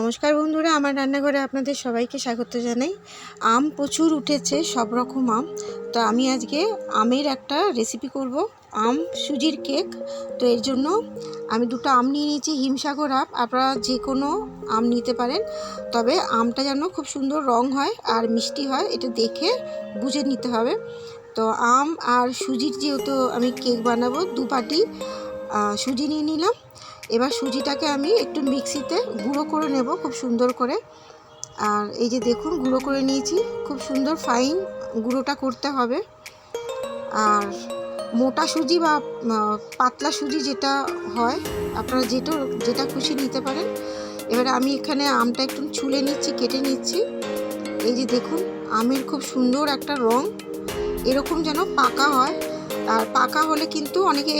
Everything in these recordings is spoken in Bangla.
নমস্কার বন্ধুরা, আমার রান্নাঘরে আপনাদের সবাইকে স্বাগত জানাই। আম প্রচুর উঠেছে, সব রকম আম। তো আমি আজকে আমের একটা রেসিপি করব। আম, সুজির কেক তো এর জন্য আমি দুটো আম নিয়ে নিয়েছি, হিমসাগর আম। আপনারা যে কোনো আম নিতে পারেন। তবে আমটা যেন খুব সুন্দর রং হয় আর মিষ্টি হয়, এটা দেখে বুঝে নিতে হবে। তো আম আর সুজির যেহেতু আমি কেক বানাবো দু পাটি সুজি নিয়ে নিলাম। এবার সুজিটাকে আমি একটু মিক্সিতে গুঁড়ো করে নেব খুব সুন্দর করে। আর এই যে দেখুন, গুঁড়ো করে নিয়েছি। খুব সুন্দর ফাইন গুঁড়োটা করতে হবে। আর মোটা সুজি বা পাতলা সুজি যেটা হয়, আপনারা যেটা যেটা খুশি নিতে পারেন। এবারে আমি এখানে আমটা একটু ছুলে নিচ্ছি, কেটে নিচ্ছি। এই যে দেখুন, আমের খুব সুন্দর একটা রং। এরকম যেন পাকা হয়। আর পাকা হলে কিন্তু অনেকে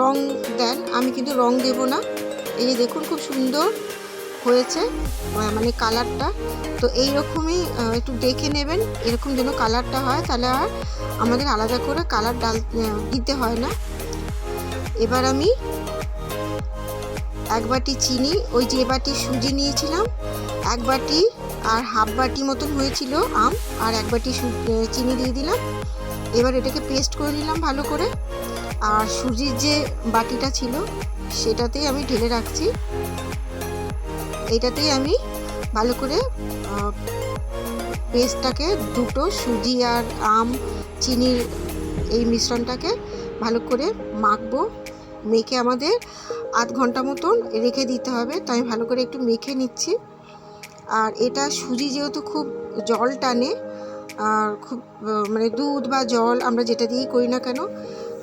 রং দেন। আমি কিন্তু রং দেব না। এই যে দেখুন খুব সুন্দর হয়েছে মানে কালারটা। তো এই রকমই একটু দেখে নেবেন, এরকম যেন কালারটা হয়, তাহলে আর আমাদের আলাদা করে কালার ডাল দিতে হয় না। এবার আমি এক বাটি চিনি, ওই যে বাটি সুজি নিয়েছিলাম, এক বাটি আর হাফ বাটি মতন হয়েছিল আম, আর এক বাটি চিনি দিয়ে দিলাম। এবার এটাকে পেস্ট করে নিলাম ভালো করে। আর সুজির যে বাটিটা ছিল সেটাতেই আমি ঢেলে রাখছি। এইটাতেই আমি ভালো করে পেস্টটাকে, দুটো সুজি আর আম, চিনির এই মিশ্রণটাকে ভালো করে মাখবো। মেখে আমাদের আধ ঘণ্টা মতন রেখে দিতে হবে, তো আমি ভালো করে একটু মেখে নিচ্ছি। আর এটা সুজি যেহেতু খুব জল টানে, আর খুব মানে দুধ বা জল আমরা যেটা দিয়েই করি না কেন,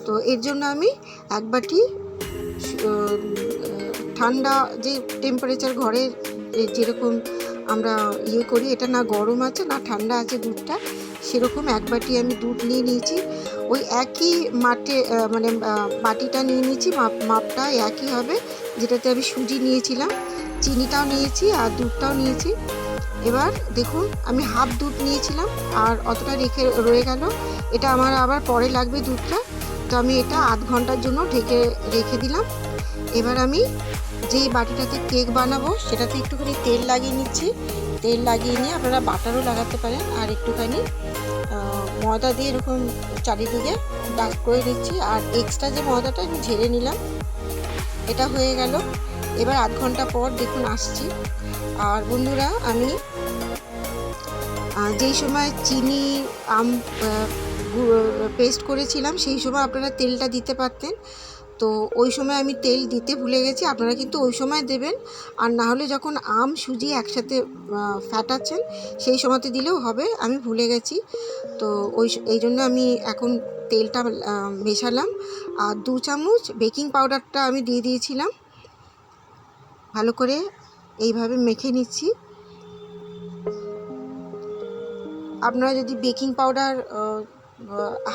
তো এর জন্য আমি এক বাটি ঠান্ডা যে টেম্পারেচার ঘরে যেরকম আমরা ইয়ে করি, এটা না গরম আছে, না ঠান্ডা আছে দুধটা, সেরকম এক বাটি আমি দুধ নিয়ে নিয়েছি। ওই একই মাঠে মানে বাটিটা নিয়ে নিয়েছি, মাপ, মাপটা একই হবে, যেটাতে আমি সুজি নিয়েছিলাম, চিনিটাও নিয়েছি আর দুধটাও নিয়েছি। এবার দেখুন, আমি হাফ দুধ নিয়েছিলাম, আর অতটা রেখে রয়ে গেল। এটা আমার আবার পরে লাগবে দুধটা। তো আমি এটা আধ ঘণ্টার জন্য ঢেকে রেখে দিলাম। এবার আমি যেই বাটিটাতে কেক বানাবো, সেটাতে একটুখানি তেল লাগিয়ে নিচ্ছি। তেল লাগিয়ে নিয়ে আপনারা বাটারও লাগাতে পারেন। আর একটুখানি ময়দা দিয়ে এরকম চারিদিকে দাগ করে নিচ্ছি। আর এক্সট্রা যে ময়দাটা, আমি ঝেড়ে নিলাম। এটা হয়ে গেল। এবার আধ ঘণ্টা পর দেখুন আসছি। আর বন্ধুরা, আমি যেই সময় চিনি, আম পেস্ট করেছিলাম, সেই সময় আপনারা তেলটা দিতে পারতেন। তো ওই সময় আমি তেল দিতে ভুলে গেছি, আপনারা কিন্তু ওই সময় দেবেন। আর না হলে যখন আম, সুজি একসাথে ফ্যাটাচ্ছেন সেই সময়তে দিলেও হবে, আমি ভুলে গেছি। তো ওই এই জন্য আমি এখন তেলটা মেশালাম। আর দু চামচ বেকিং পাউডারটা আমি দিয়ে দিয়েছিলাম। ভালো করে এইভাবে মেখে নিচ্ছি। আপনারা যদি বেকিং পাউডার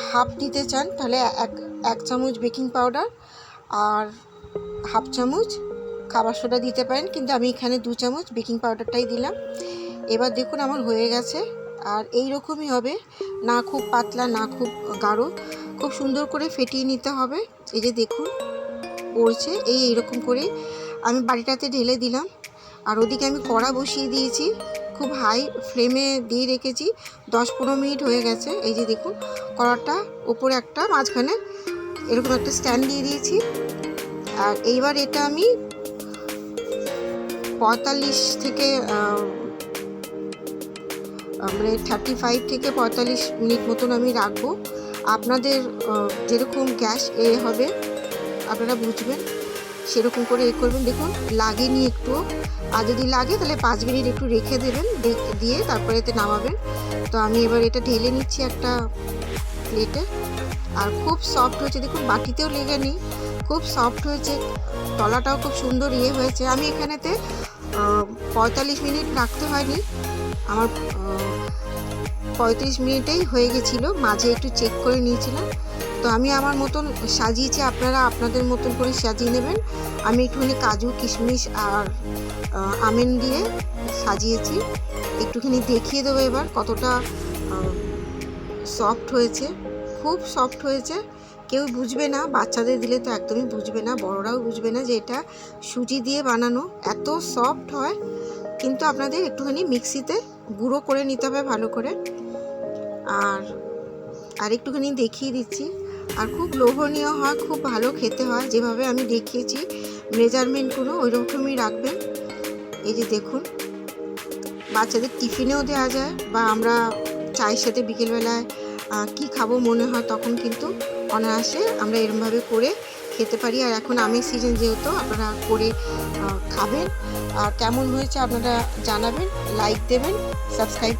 হাফ দিতে চান, তাহলে এক এক চামচ বেকিং পাউডার আর হাফ চামচ খাবার সোডা দিতে পারেন, কিন্তু আমি এখানে দু চামচ বেকিং পাউডারটাই দিলাম। এবার দেখুন আমার হয়ে গেছে, আর এই রকমই হবে, না খুব পাতলা, না খুব গাঢ়। খুব সুন্দর করে ফেটিয়ে নিতে হবে, এই যে দেখুন, পড়ছে, এই এইরকম করে। আমি বাড়িটাতে ঢেলে দিলাম, আর ওদিকে আমি কড়া বসিয়ে দিয়েছি। খুব হাই ফ্লেমে দিয়ে রেখেছি। দশ পনেরো মিনিট হয়ে গেছে। এই যে দেখুন কড়াটা উপরে একটা, মাঝখানে এরকম একটা স্ট্যান্ড দিয়ে দিয়েছি। আর এইবার এটা আমি পঁয়তাল্লিশ থেকে মানে থার্টি ফাইভ থেকে পঁয়তাল্লিশ মিনিট মতন আমি রাখব। আপনাদের যেরকম গ্যাস এ হবে, আপনারা বুঝবেন। সেরকম করে এ করবেন। দেখুন, লাগেনি একটু। আর যদি লাগে, তাহলে পাঁচ মিনিট একটু রেখে দেবেন দিয়ে তারপরে এতে নামাবেন। তো আমি এবার এটা ঢেলে নিচ্ছি একটা প্লেটে। আর খুব সফট হয়েছে। দেখুন, বাটিতেও লেগে নেই। খুব সফট হয়েছে। তলাটাও খুব সুন্দর ইয়ে হয়েছে। আমি এখানেতে পঁয়তাল্লিশ মিনিট রাখতে হয়নি। আমার পঁয়ত্রিশ মিনিটেই হয়ে গেছিল। মাঝে একটু চেক করে নিয়েছিলাম। তো আমি আমার মতন সাজিয়েছি, আপনারা আপনাদের মতন করে সাজিয়ে নেবেন। আমি একটুখানি কাজু, কিশমিশ আর আমেন দিয়ে সাজিয়েছি। একটুখানি দেখিয়ে দেবো এবার কতটা সফট হয়েছে। খুব সফট হয়েছে। কেউ বুঝবে না, বাচ্চাদের দিলে তো একদমই বুঝবে না, বড়রাও বুঝবে না যে এটা সুজি দিয়ে বানানো। এত সফট হয়, কিন্তু আপনাদের একটুখানি মিক্সিতে গুঁড়ো করে নিতে হবে ভালো করে। আর আর একটুখানি দেখিয়ে দিচ্ছি। আর খুব লোভনীয় হয়, খুব ভালো খেতে হয়। যেভাবে আমি দেখিয়েছি মেজারমেন্টগুলো ওই রকমই রাখবেন। এই যে দেখুন, বাচ্চাদের টিফিনেও দেওয়া যায় বা আমরা চায়ের সাথে বিকেলবেলায় কি খাব মনে হয় তখন কিন্তু অনায়াসে আমরা এরমভাবে করে খেতে পারি। আর এখন আমের সিজন যেহেতু, আপনারা করে খাবেন। আর কেমন হয়েছে আপনারা জানাবেন লাইক দেবেন সাবস্ক্রাইব